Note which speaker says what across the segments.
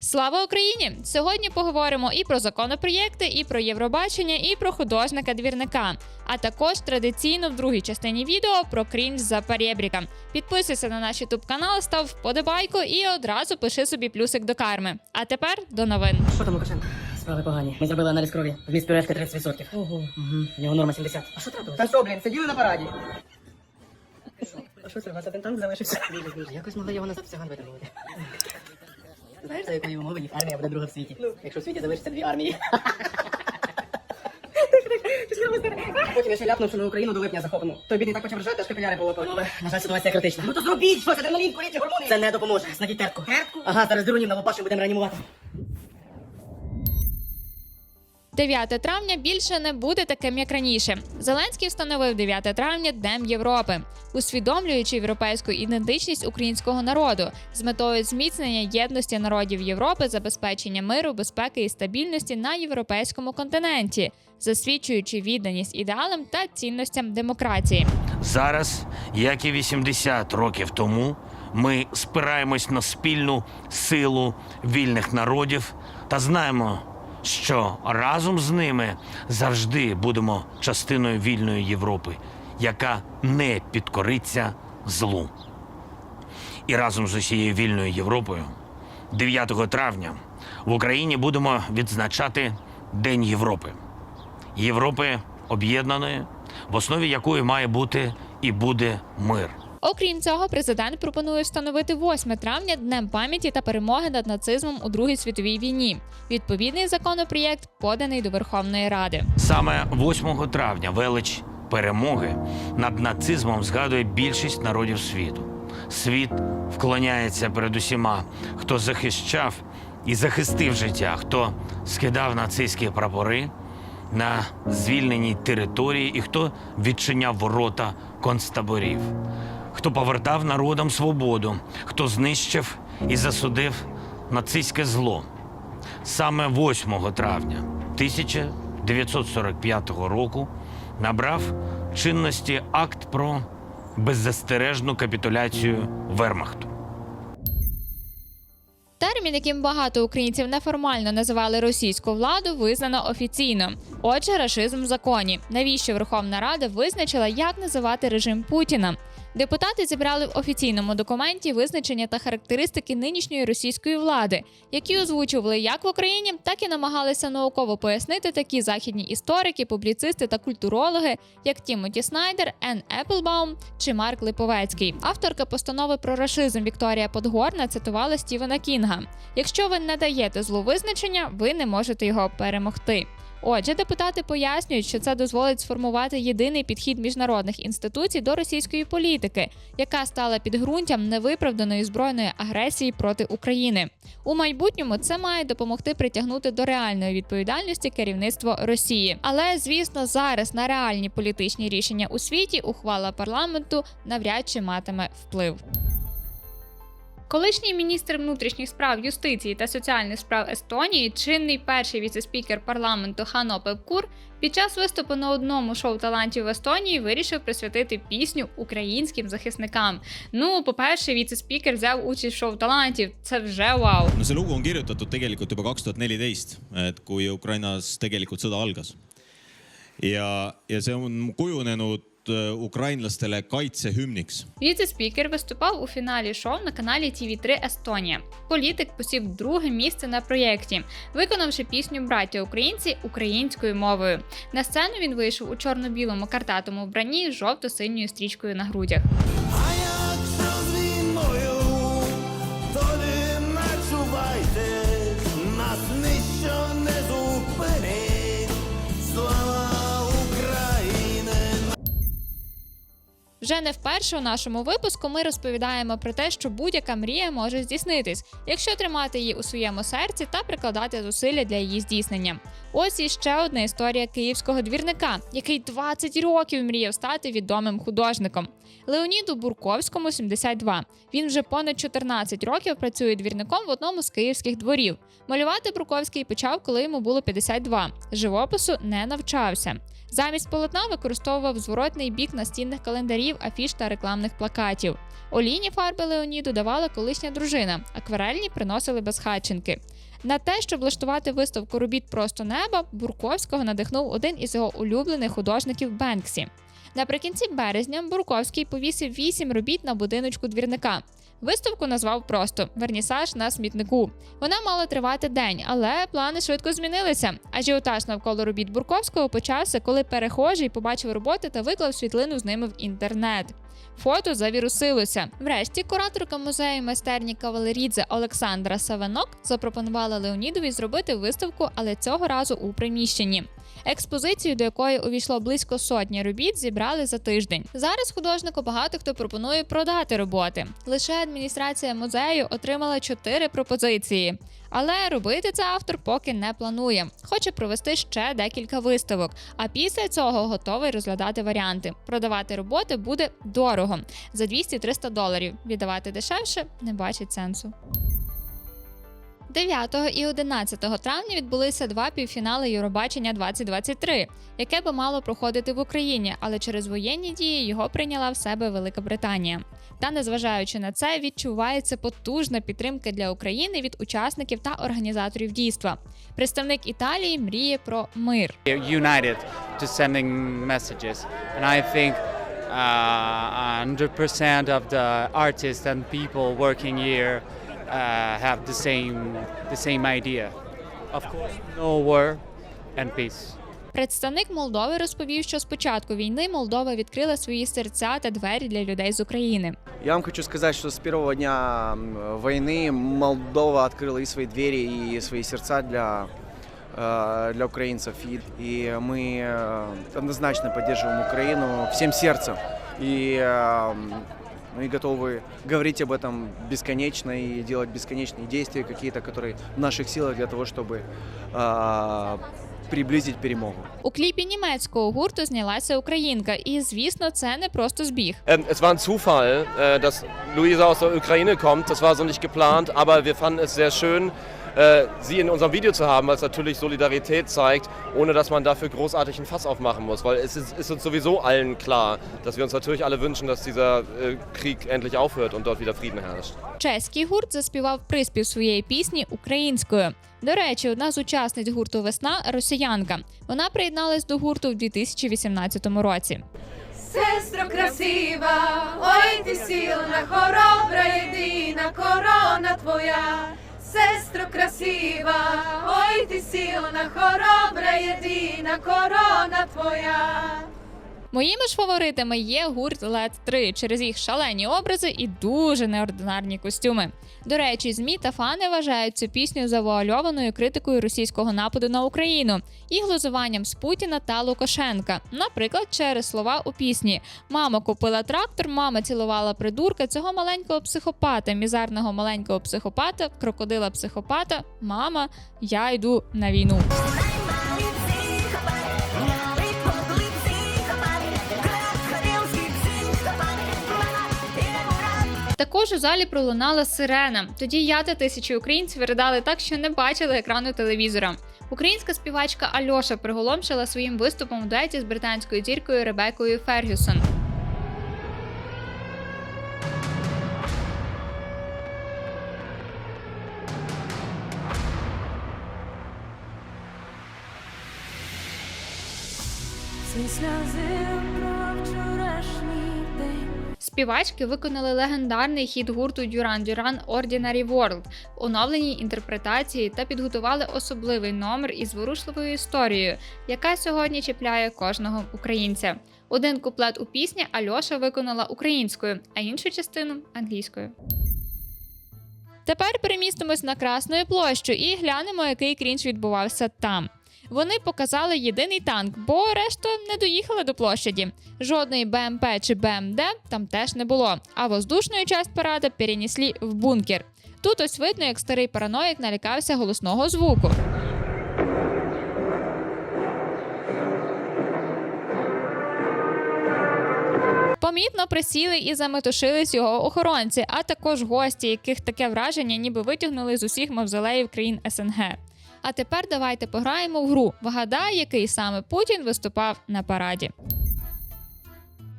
Speaker 1: Слава Україні! Сьогодні поговоримо і про законопроєкти, і про Євробачення, і про художника двірника. А також традиційно в другій частині відео про крінж за перебріка. Підписуйся на наш ютуб канал, став вподобайку і одразу пиши собі плюсик до карми. А тепер до новин.
Speaker 2: Що там, Лукашенко? Справи погані. Ми зробили аналіз крові. Вміст пюрешки 30%. Ого. Угу. В нього норма 70. А що трапилось?
Speaker 3: Та що, блін, сиділи на параді?
Speaker 2: А що це, у вас один танк залишився? Якось могли його на циган витримувати. Знаєш, за якої умови їх армія буде друга в світі? Якщо в світі залишиться дві армії.
Speaker 3: Потім я ще ляпнув, що на Україну до липня захопимо. Той бідний так почав ржати, аж капіляри полопали.
Speaker 2: На жаль, ситуація критична.
Speaker 3: Ну то зробіть щось, адреналін, куріть, гормони.
Speaker 2: Це не допоможе. Знайдіть тертку.
Speaker 3: Тертку?
Speaker 2: Ага, зараз дронів на лопаші будемо реанімувати.
Speaker 1: 9 травня більше не буде таким, як раніше. Зеленський встановив 9 травня Днем Європи, усвідомлюючи європейську ідентичність українського народу з метою зміцнення єдності народів Європи, забезпечення миру, безпеки і стабільності на європейському континенті, засвідчуючи відданість ідеалам та цінностям демократії.
Speaker 4: Зараз, як і 80 років тому, ми спираємось на спільну силу вільних народів та знаємо, що разом з ними завжди будемо частиною вільної Європи, яка не підкориться злу. І разом з усією вільною Європою 9 травня в Україні будемо відзначати День Європи. Європи об'єднаної, в основі якої має бути і буде мир.
Speaker 1: Окрім цього, президент пропонує встановити 8 травня днем пам'яті та перемоги над нацизмом у Другій світовій війні. Відповідний законопроєкт поданий до Верховної Ради.
Speaker 4: Саме 8 травня велич перемоги над нацизмом згадує більшість народів світу. Світ вклоняється перед усіма, хто захищав і захистив життя, хто скидав нацистські прапори на звільненій території і хто відчиняв ворота концтаборів, хто повертав народам свободу, хто знищив і засудив нацистське зло. Саме 8 травня 1945 року набрав чинності акт про беззастережну капітуляцію Вермахту.
Speaker 1: Термін, яким багато українців неформально називали російську владу, визнано офіційно. Отже, рашизм в законі. Навіщо Верховна Рада визначила, як називати режим Путіна? Депутати зібрали в офіційному документі визначення та характеристики нинішньої російської влади, які озвучували як в Україні, так і намагалися науково пояснити такі західні історики, публіцисти та культурологи, як Тімоті Снайдер, Ен Еплбаум чи Марк Липовецький. Авторка постанови про рашизм Вікторія Подгорна цитувала Стівена Кінга: якщо ви не даєте злу визначення, ви не можете його перемогти. Отже, депутати пояснюють, що це дозволить сформувати єдиний підхід міжнародних інституцій до російської політики, яка стала підґрунтям невиправданої збройної агресії проти України. У майбутньому це має допомогти притягнути до реальної відповідальності керівництво Росії. Але звісно, зараз на реальні політичні рішення у світі ухвала парламенту навряд чи матиме вплив. Колишній міністр внутрішніх справ юстиції та соціальних справ Естонії, чинний перший віцеспікер парламенту Хано Певкур, під час виступу на одному шоу талантів в Естонії вирішив присвятити пісню українським захисникам. Ну, по-перше, віцеспікер взяв участь в шоу талантів. Це вже вау.
Speaker 5: no see lugu on kirjutatud tegelikult juba kaks tuhat neliteist, et kui Ukrainas tegelikult sõda ja, ja see on kujunenud äh, ukrainlastele kaitsehümniks
Speaker 1: Віце-спікер виступав у фіналі шоу на каналі TV3 Естонія. Політик посів друге місце на проєкті, виконавши пісню Браття українці українською мовою. На сцену він вийшов у чорно-білому картатому вбранні з жовто-синьою стрічкою на грудях. Вже не вперше у нашому випуску ми розповідаємо про те, що будь-яка мрія може здійснитись, якщо тримати її у своєму серці та прикладати зусилля для її здійснення. Ось і ще одна історія київського двірника, який 20 років мріяв стати відомим художником. Леоніду Бурковському 72. Він вже понад 14 років працює двірником в одному з київських дворів. Малювати Бурковський почав, коли йому було 52. Живопису не навчався. Замість полотна використовував зворотний бік настінних календарів афіш та рекламних плакатів. Олійні фарби Леоніду давала колишня дружина, акварельні приносили безхатченки. На те, щоб влаштувати виставку робіт просто неба, Бурковського надихнув один із його улюблених художників Бенксі. Наприкінці березня Бурковський повісив вісім робіт на будиночку двірника. Виставку назвав просто Вернісаж на смітнику. Вона мала тривати день, але плани швидко змінилися. Ажіотаж навколо робіт Бурковського почався, коли перехожий побачив роботи та виклав світлину з ними в інтернет. Фото завірусилося. Врешті кураторка музею майстерні кавалерідзе Олександра Савенок запропонувала Леонідові зробити виставку, але цього разу у приміщенні. Експозицію, до якої увійшло близько сотні робіт, зібрали за тиждень. Зараз художнику багато хто пропонує продати роботи. Лише адміністрація музею отримала чотири пропозиції. Але робити це автор поки не планує. Хоче провести ще декілька виставок. А після цього готовий розглядати варіанти. Продавати роботи буде дорого за 200-300 доларів. Віддавати дешевше не бачить сенсу. 9 і 11 травня відбулися два півфінали Євробачення 2023, яке би мало проходити в Україні, але через воєнні дії його прийняла в себе Велика Британія. Та незважаючи на це, відчувається потужна підтримка для України від учасників та організаторів дійства. Представник Італії мріє про мир.
Speaker 6: united to sending messages. And I think 100% of the artists and people working here uh, have the same, the same idea. Of course, no war and peace.
Speaker 1: Представник Молдови розповів, що з початку війни Молдова відкрила свої серця та двері для людей з України.
Speaker 7: Я вам хочу сказать, что с первого дня м, войны Молдова открыла и свои двери, и свои сердца для, э, для украинцев. И, и мы э, однозначно поддерживаем Украину всем сердцем. И э, мы готовы говорить об этом бесконечно и делать бесконечные действия какие-то, которые в наших силах для того, чтобы э, приблизить перемогу.
Speaker 1: У кліпі німецького гурту знялася українка, і звісно, це не просто збіг.
Speaker 8: Ähm, es war ein Zufall, äh, dass Luisa aus der Ukraine kommt. Das war so nicht geplant, aber wir fanden es sehr schön, äh, sie in unserem Video zu haben, weil es natürlich Solidarität zeigt, ohne dass man dafür großartig ein Fass aufmachen muss. Weil es ist, ist uns sowieso allen klar, dass wir uns natürlich alle wünschen, dass dieser äh, Krieg endlich aufhört und dort wieder Frieden herrscht.
Speaker 1: Чеський гурт заспівав приспів своєї пісні українською. До речі, одна з учасниць гурту Весна росіянка. Вона приєдналась до гурту в 2018 році.
Speaker 9: Сестро красива, ой ти сильна, хоробра, єдина корона твоя. Сестро красива, ой ти сильна, хоробра, єдина корона твоя.
Speaker 1: Моїми ж фаворитами є гурт LED 3 через їх шалені образи і дуже неординарні костюми. До речі, змі та фани вважають цю пісню завуальованою критикою російського нападу на Україну і глузуванням з Путіна та Лукашенка. Наприклад, через слова у пісні Мама купила трактор, мама цілувала придурка цього маленького психопата, мізерного маленького психопата, крокодила психопата. Мама, я йду на війну. Також у залі пролунала сирена. Тоді я та тисячі українців ридали так, що не бачили екрану телевізора. Українська співачка Альоша приголомшила своїм виступом у дуеті з британською зіркою Ребекою Фергюсон.
Speaker 9: Сльози.
Speaker 1: Співачки виконали легендарний хіт гурту Duran Duran Ordinary World в оновленій інтерпретації та підготували особливий номер із ворушливою історією, яка сьогодні чіпляє кожного українця. Один куплет у пісні Альоша виконала українською, а іншу частину англійською. Тепер перемістимось на Красну площу і глянемо, який крінж відбувався там. Вони показали єдиний танк, бо решта не доїхали до площаді. Жодної БМП чи БМД там теж не було. А воздушну часть парада перенесли в бункер. Тут ось видно, як старий параноїк налякався голосного звуку. Помітно присіли і заметушились його охоронці, а також гості, яких таке враження ніби витягнули з усіх мавзолеїв країн СНГ. А тепер давайте пограємо в гру. Вгадай, який саме Путін виступав на параді.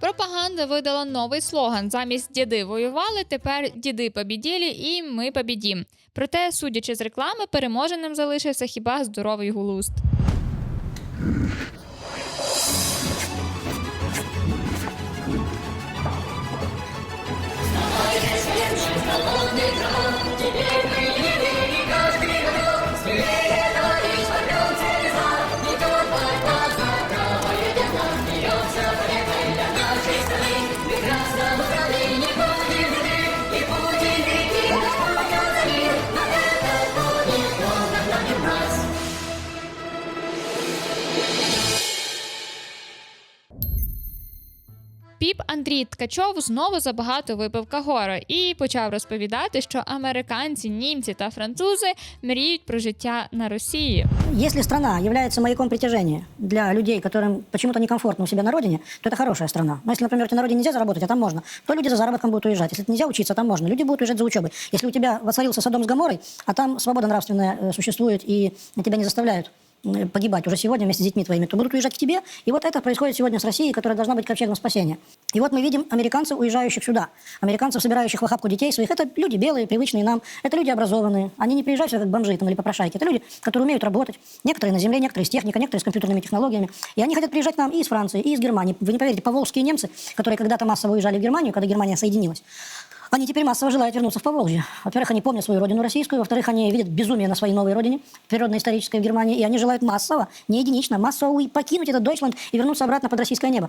Speaker 1: Пропаганда видала новий слоган: замість діди воювали, тепер діди побіділі і ми побідім. Проте, судячи з реклами, переможеним залишився хіба здоровий глузд. Піп Андрій Ткачов знову забагато випив кагору і почав розповідати, що американці, німці та французи мріють про життя на Росії.
Speaker 10: Если страна является маяком притяжения для людей, которым почему-то некомфортно у себя на родине, то это хорошая страна. Но если, например, тебе на родине нельзя заработать, а там можно, то люди за заработком будут уезжать. Если нельзя учиться, там можно. Люди будут уезжать за учебой. Если у тебя воцарился Содом с Гоморой, а там свобода нравственная э, существует, и тебя не заставляют э, погибать уже сегодня вместе с детьми твоими, то будут уезжать к тебе. И вот это происходит сегодня с Россией, которая должна быть ковчегом спасения. И вот мы видим американцев, уезжающих сюда, американцев, собирающих в охапку детей своих. Это люди белые, привычные нам, это люди образованные. Они не приезжают сюда как бомжи там, или попрошайки. Это люди, которые умеют работать. Некоторые на земле, некоторые с техникой, некоторые с компьютерными технологиями. И они хотят приезжать к нам и из Франции, и из Германии. Вы не поверите, поволжские немцы, которые когда-то массово уезжали в Германию, когда Германия соединилась, они теперь массово желают вернуться в Поволжье. Во-первых, они помнят свою родину российскую, во-вторых, они видят безумие на своей новой родине, природно-исторической в Германии, и они желают массово, не единично, массово покинуть этот Дойчланд и вернуться обратно под российское небо.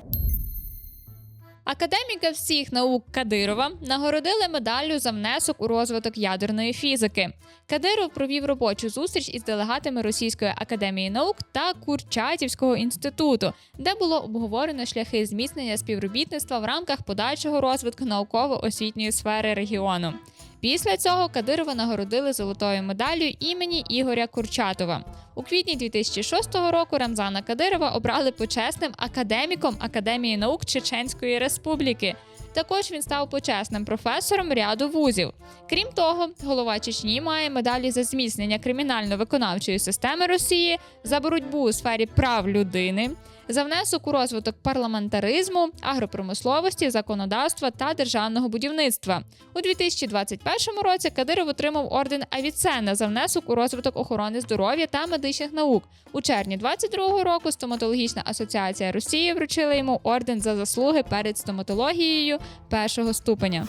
Speaker 1: Академіка всіх наук Кадирова нагородили медаллю за внесок у розвиток ядерної фізики. Кадиров провів робочу зустріч із делегатами Російської академії наук та Курчатівського інституту, де було обговорено шляхи зміцнення співробітництва в рамках подальшого розвитку науково-освітньої сфери регіону. Після цього Кадирова нагородили золотою медаллю імені Ігоря Курчатова. У квітні 2006 року Рамзана Кадирова обрали почесним академіком Академії наук Чеченської Республіки. Також він став почесним професором ряду вузів. Крім того, голова Чечні має медалі за зміцнення кримінально-виконавчої системи Росії, за боротьбу у сфері прав людини, за внесок у розвиток парламентаризму, агропромисловості, законодавства та державного будівництва. У 2021 році Кадиров отримав орден Авіцена за внесок у розвиток охорони здоров'я та медичних наук. У червні 2022 року стоматологічна асоціація Росії вручила йому орден за заслуги перед стоматологією першого ступеня.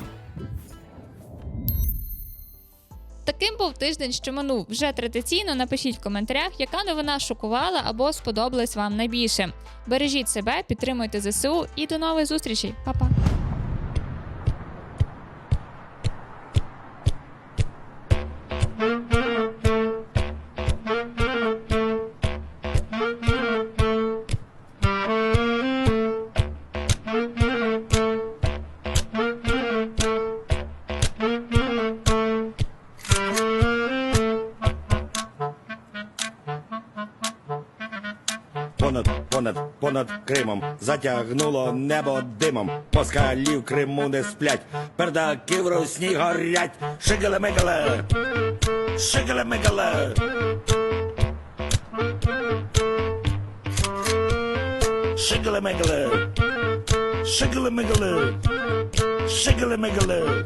Speaker 1: Таким був тиждень, що минув. Вже традиційно напишіть в коментарях, яка новина шокувала або сподобалась вам найбільше. Бережіть себе, підтримуйте ЗСУ і до нових зустрічей. Па-па!
Speaker 11: Понад Кримом затягнуло небо димом. Москалі в Криму не сплять, пердаки в русні горять. Шигеле-мигеле, шигеле-мигеле. Шигеле-мигеле, шигеле-мигеле, шигеле-мигеле.